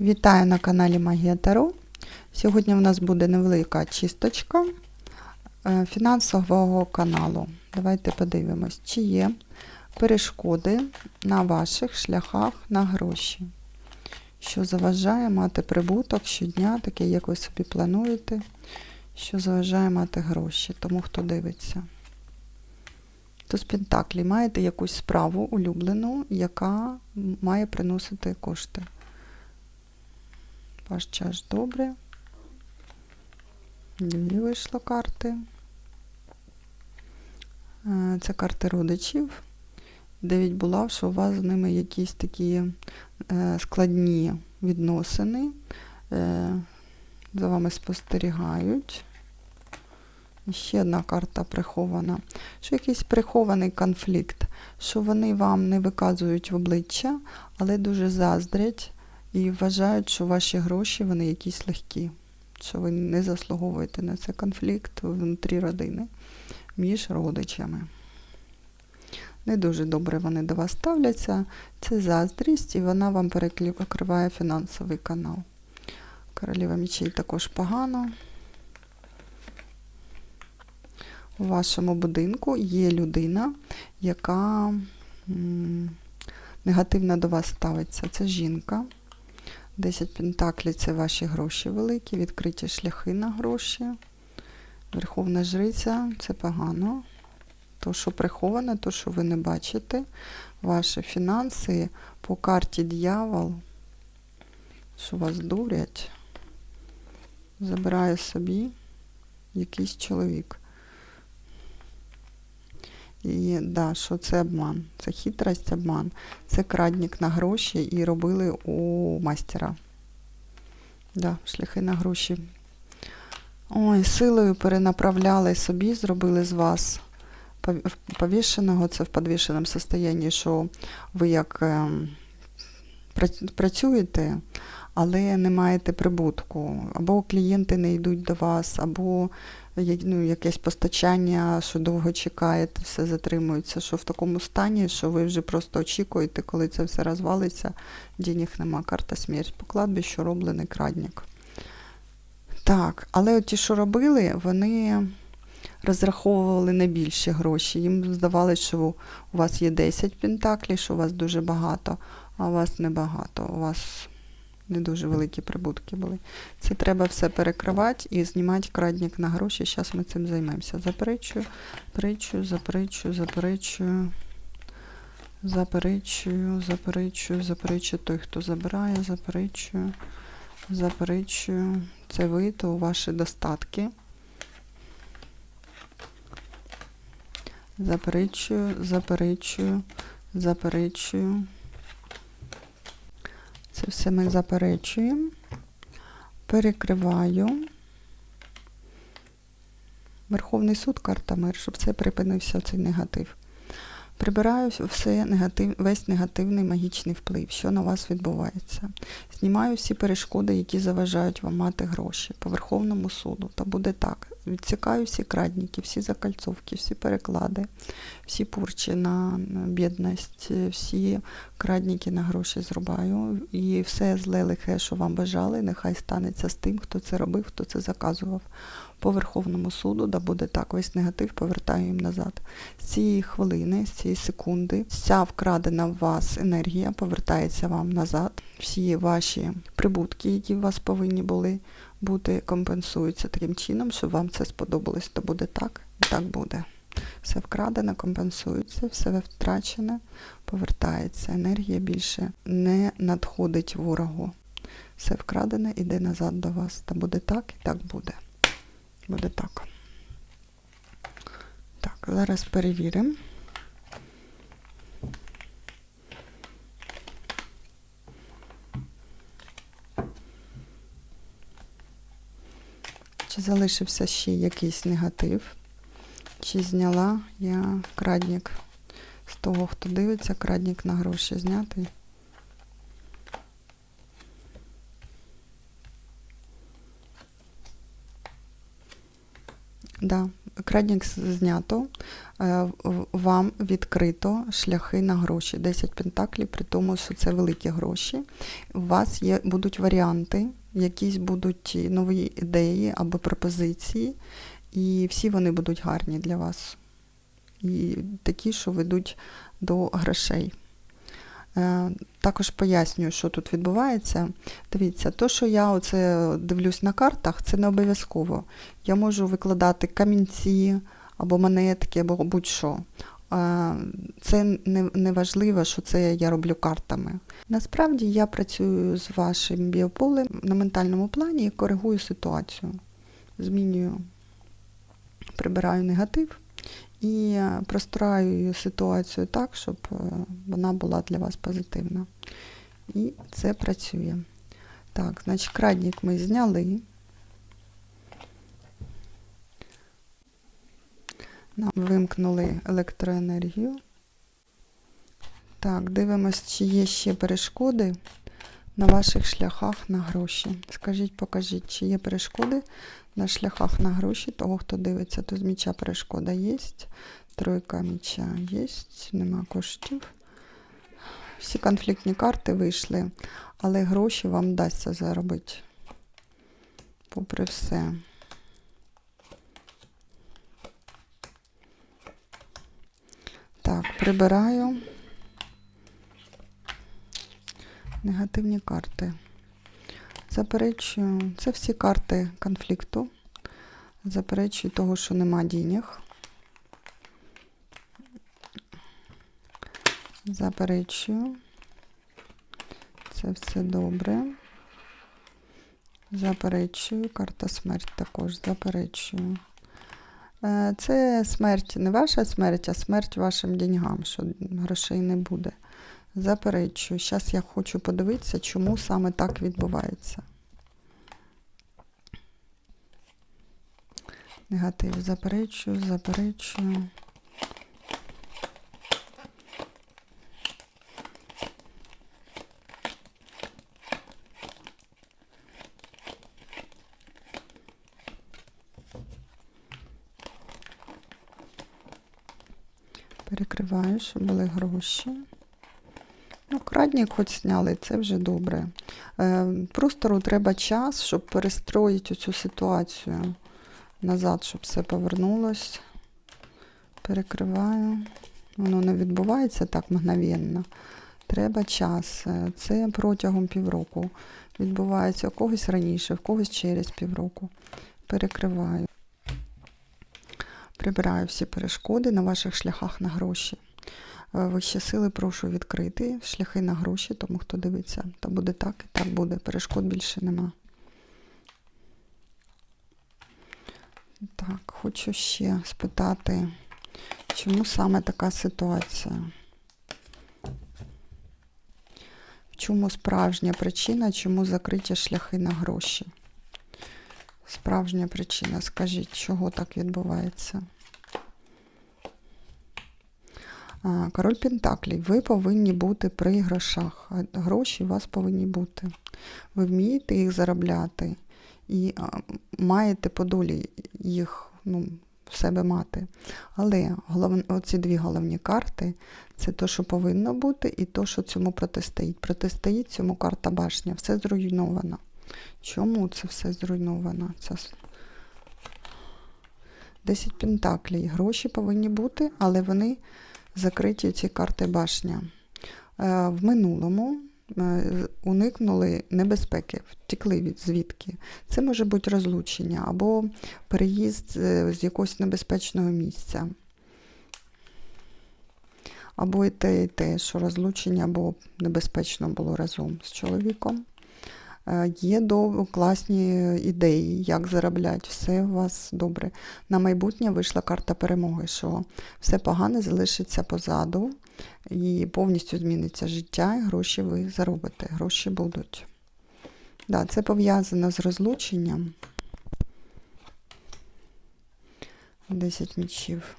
Вітаю на каналі Магія Таро. Сьогодні в нас буде невелика чисточка е, фінансового каналу. Давайте подивимось, чи є перешкоди на ваших шляхах на гроші, що заважає мати прибуток щодня, такий, як ви собі плануєте, що заважає мати гроші, тому хто дивиться. Туз Пентаклі маєте якусь справу улюблену, яка має приносити кошти. Ваш час добре. Дві вийшло карти. Е, Це карти родичів. Дев'ять булав, що у вас з ними якісь такі е, складні відносини. Е, За вами спостерігають. Ще одна карта прихована. Що якийсь прихований конфлікт, що вони вам не виказують в обличчя, але дуже заздрять і вважають, що ваші гроші вони якісь легкі, що ви не заслуговуєте на цей конфлікт внутрі родини між родичами. Не дуже добре вони до вас ставляться. Це заздрість, і вона вам перекриває фінансовий канал. Королева мічей також погано. У вашому будинку є людина, яка негативно до вас ставиться. Це жінка. 10 пентаклів це ваші гроші великі, відкриті шляхи на гроші. Верховна жриця це погано. То, що приховане, то, що ви не бачите. Ваші фінанси по карті дьявол, що вас дурять, забирає собі якийсь чоловік. І да, що це обман, це хитрость, обман. Це крадник на гроші і робили у мастера. Да, шляхи на гроші. Ой, силою перенаправляли собі, зробили з вас повішеного, це в підвішеному состоянні, що ви як ем, працюєте, але не маєте прибутку. Або клієнти не йдуть до вас, або ну, якесь постачання, що довго чекаєте, все затримується, що в такому стані, що ви вже просто очікуєте, коли це все розвалиться, денег нема, карта смерть по кладбищу, роблений крадник. Так, але ті, що робили, вони розраховували на більші гроші. Їм здавалося, що у вас є 10 пентаклів, що у вас дуже багато, а у вас небагато. У вас не дуже великі прибутки були. Це треба все перекривати і знімати крадник на гроші. Зараз ми цим займемося. Заперечую, заперечую, заперечую, заперечую. Заперечую, заперечую, заперечую той, хто забирає, заперечую, заперечую. Це ви, то ваші достатки. Заперечую, заперечую, заперечую. Все ми заперечуємо. Перекриваю. Верховний суд, карта мир, щоб це припинився цей негатив. Прибираю все негатив, весь негативний магічний вплив, що на вас відбувається. Знімаю всі перешкоди, які заважають вам мати гроші по Верховному суду. Та буде так. Відсікаю всі крадники, всі закальцовки, всі переклади, всі пурчі на бідність, всі крадники на гроші зрубаю. І все зле лихе, що вам бажали, нехай станеться з тим, хто це робив, хто це заказував. По Верховному суду, да буде так, весь негатив повертаю їм назад. З цієї хвилини, з цієї секунди, вся вкрадена в вас енергія повертається вам назад. Всі ваші прибутки, які у вас повинні були бути, компенсуються таким чином, щоб вам це сподобалось. То буде так, і так буде. Все вкрадене, компенсується, все втрачене, повертається. Енергія більше не надходить ворогу. Все вкрадене іде назад до вас. Та буде так, і так буде. Буде так. Так, зараз перевіримо. Чи залишився ще якийсь негатив? Чи зняла я крадник з того, хто дивиться, крадник на гроші знятий? Да, крадник знято, е, вам відкрито шляхи на гроші. 10 пентаклів, при тому, що це великі гроші. У вас є, будуть варіанти, якісь будуть нові ідеї або пропозиції, і всі вони будуть гарні для вас. І такі, що ведуть до грошей. Також пояснюю, що тут відбувається. Дивіться, то, що я оце дивлюсь на картах, це не обов'язково. Я можу викладати камінці або монетки, або будь-що. Це не, важливо, що це я роблю картами. Насправді я працюю з вашим біополем на ментальному плані і коригую ситуацію. Змінюю, прибираю негатив і простраюю ситуацію так, щоб е, вона була для вас позитивна. І це працює. Так, значить, крадник ми зняли. Нам вимкнули електроенергію. Так, дивимось, чи є ще перешкоди на ваших шляхах на гроші. Скажіть, покажіть, чи є перешкоди на шляхах на гроші того, хто дивиться, то з міча перешкода є. Тройка міча є, нема коштів. Всі конфліктні карти вийшли, але гроші вам вдасться заробити. Попри все. Так, прибираю. Негативні карти. Заперечую. Це всі карти конфлікту. Заперечую того, що нема денег. Заперечую. Це все добре. Заперечую. Карта смерть також заперечую. Е, Це смерть не ваша смерть, а смерть вашим деньгам, що грошей не буде. Заперечую. Зараз я хочу подивитися, чому саме так відбувається. Негатив заперечую, заперечую. Перекриваю, щоб були гроші. Ну, крадник хоч зняли, це вже добре. Е, простору треба час, щоб перестроїти цю ситуацію назад, щоб все повернулось. Перекриваю. Воно не відбувається так мгновенно. Треба час. Е, Це протягом півроку. Відбувається у когось раніше, в когось через півроку. Перекриваю. Прибираю всі перешкоди на ваших шляхах на гроші. Е, Вищі сили прошу відкрити шляхи на гроші, тому хто дивиться, то буде так і так буде. Перешкод більше нема. Так, хочу ще спитати, чому саме така ситуація? В чому справжня причина, чому закриті шляхи на гроші? Справжня причина, скажіть, чого так відбувається? А, Король Пентаклів, ви повинні бути при грошах. Гроші у вас повинні бути. Ви вмієте їх заробляти і маєте по долі їх ну, в себе мати. Але голов... оці дві головні карти це те, що повинно бути, і те, що цьому протистоїть. Протистоїть цьому карта башня. Все зруйновано. Чому це все зруйновано? Це... с- 10 пентаклей. Гроші повинні бути, але вони закриті ці карти башня. Е, В минулому е, уникнули небезпеки, втекли від звідки. Це може бути розлучення або переїзд е, з якогось небезпечного місця. Або і те, і те, що розлучення або небезпечно було разом з чоловіком. Е, Є класні ідеї, як заробляти, все у вас добре. На майбутнє вийшла карта перемоги, що все погане залишиться позаду і повністю зміниться життя, і гроші ви заробите, гроші будуть. Да, це пов'язано з розлученням. 10 мічів.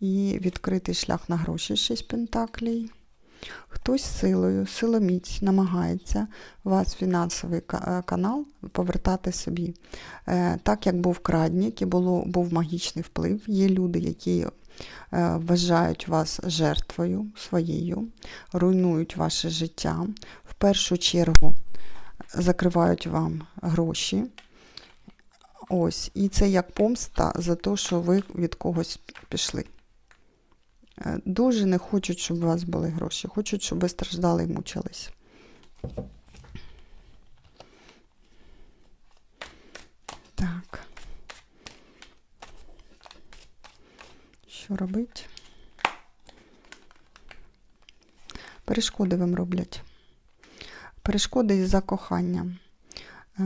І відкритий шлях на гроші 6 пентаклей. Хтось силою, силоміць намагається вас фінансовий е, канал повертати собі. Е, Так як був крадник і було, був магічний вплив, є люди, які е, вважають вас жертвою своєю, руйнують ваше життя, в першу чергу закривають вам гроші. Ось, і це як помста за те, що ви від когось пішли. Е, Дуже не хочуть, щоб у вас були гроші. Хочуть, щоб ви страждали і мучились. Так. Що робить? Перешкоди вам роблять. Перешкоди із-за кохання. Е,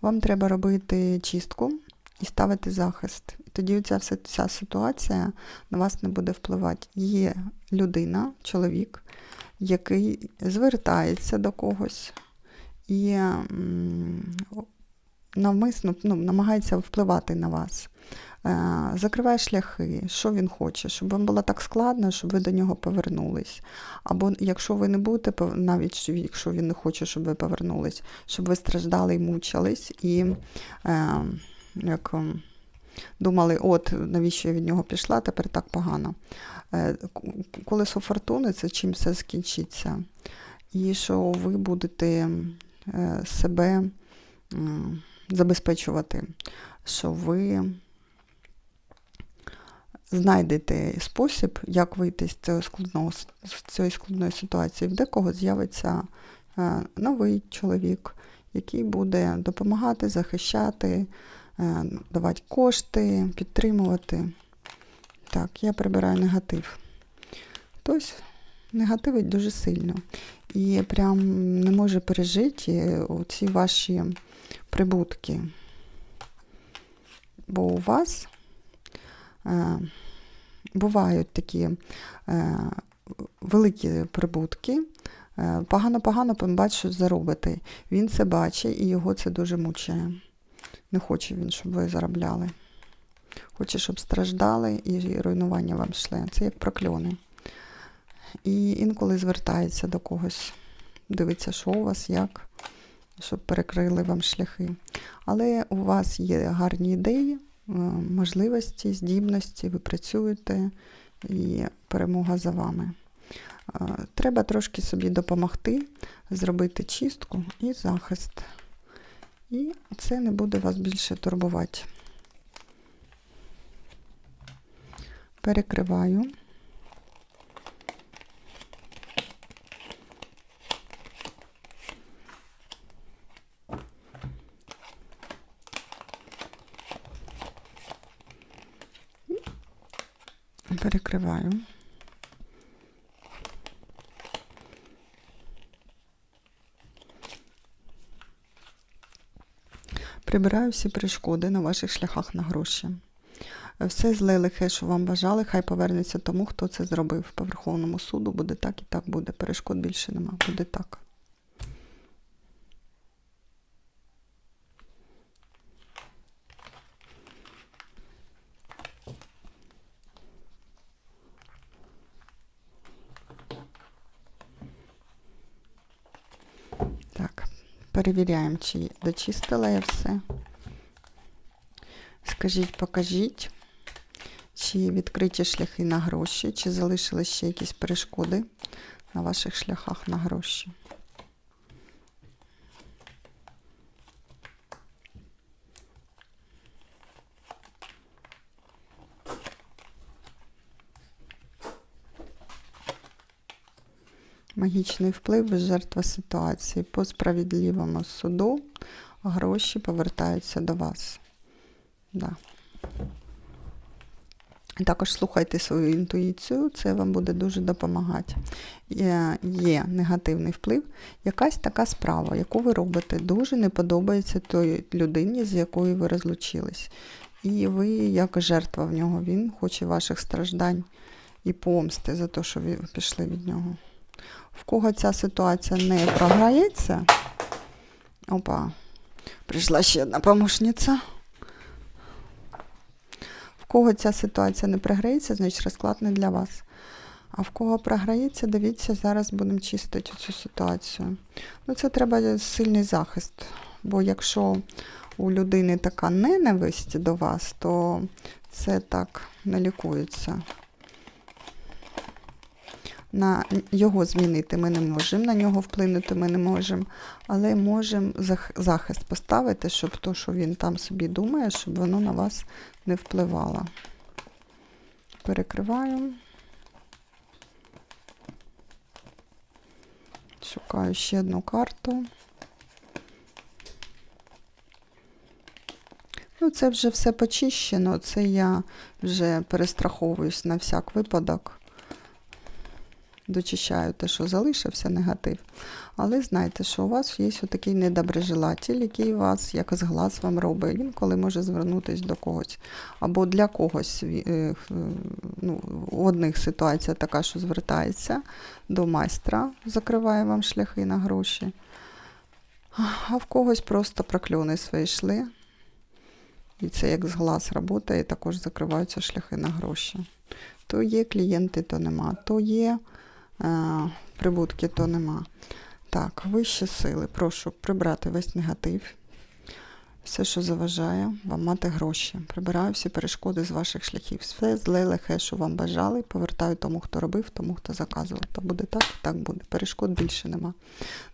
Вам треба робити чистку і ставити захист. Тоді ця вся ця ситуація на вас не буде впливати. Є людина, чоловік, який звертається до когось і навмисно ну, намагається впливати на вас. Е, Закриває шляхи, що він хоче, щоб вам було так складно, щоб ви до нього повернулись. Або якщо ви не будете, навіть якщо він не хоче, щоб ви повернулись, щоб ви страждали і мучились, і е, як, ем, думали, от навіщо я від нього пішла, тепер так погано. Е, Колесо фортуни це чим все скінчиться. І що ви будете е, себе забезпечувати, що ви знайдете спосіб, як вийти з цього складного, з цієї складної ситуації. В декого з'явиться е, новий чоловік, який буде допомагати, захищати, давати кошти, підтримувати. Так, я прибираю негатив. Хтось негативить дуже сильно. І прям не може пережити ці ваші прибутки. Бо у вас е, бувають такі е, великі прибутки. Е, Погано-погано бачить, що заробите. Він це бачить і його це дуже мучає. Не хоче він, щоб ви заробляли. Хоче, щоб страждали і руйнування вам йшли. Це як прокльони. І інколи звертається до когось, дивиться, що у вас, як, щоб перекрили вам шляхи. Але у вас є гарні ідеї, е, можливості, здібності, ви працюєте, і перемога за вами. Е, Треба трошки собі допомогти, зробити чистку і захист. І це не буде вас більше турбувати. Перекриваю. Перекриваю. Прибираю всі перешкоди на ваших шляхах на гроші. Все зле лихе, що вам бажали, хай повернеться тому, хто це зробив. По Верховному суду буде так і так буде. Перешкод більше нема. Буде так. Так, перевіряємо, чи дочистила я все. Скажіть, покажіть, чи відкриті шляхи на гроші, чи залишились ще якісь перешкоди на ваших шляхах на гроші. Магічний вплив жертва ситуації. По справедливому суду гроші повертаються до вас. Да. Також слухайте свою інтуїцію, це вам буде дуже допомагати. Є, є негативний вплив, якась така справа, яку ви робите, дуже не подобається той людині, з якою ви розлучились. І ви, як жертва в нього, він хоче ваших страждань і помсти за те, що ви пішли від нього. В кого ця ситуація не програється, опа, прийшла ще одна помощниця. В кого ця ситуація не програється, значить розклад не для вас. А в кого програється, дивіться, зараз будемо чистити цю ситуацію. Ну, це треба сильний захист. Бо якщо у людини така ненависть до вас, то це так не лікується. На його змінити ми не можемо, на нього вплинути ми не можемо, але можемо захист поставити, щоб то, що він там собі думає, щоб воно на вас не впливало. Перекриваю. Шукаю ще одну карту. Ну, це вже все почищено, це я вже перестраховуюсь на всяк випадок. Дочищаю те, що залишився негатив. Але знайте, що у вас є такий недоброжелатель, який вас як з глаз вам робить. Він коли може звернутися до когось. Або для когось. е, Ну, у одних ситуація така, що звертається до майстра, закриває вам шляхи на гроші. А в когось просто прокльони свої йшли. І це як з глаз працює, також закриваються шляхи на гроші. То є клієнти, то нема, то є прибутки, то нема. Так, вищі сили, прошу прибрати весь негатив, все, що заважає вам мати гроші. Прибираю всі перешкоди з ваших шляхів. Все зле лихе, що вам бажали, повертаю тому, хто робив, тому, хто заказував. То буде так, так буде. Перешкод більше нема.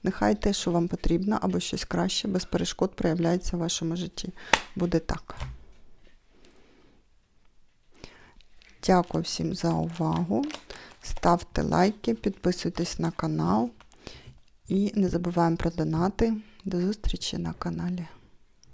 Нехай те, що вам потрібно, або щось краще, без перешкод проявляється в вашому житті. Буде так. Дякую всім за увагу. Ставте лайки, підписуйтесь на канал і не забуваємо про донати. До зустрічі на каналі.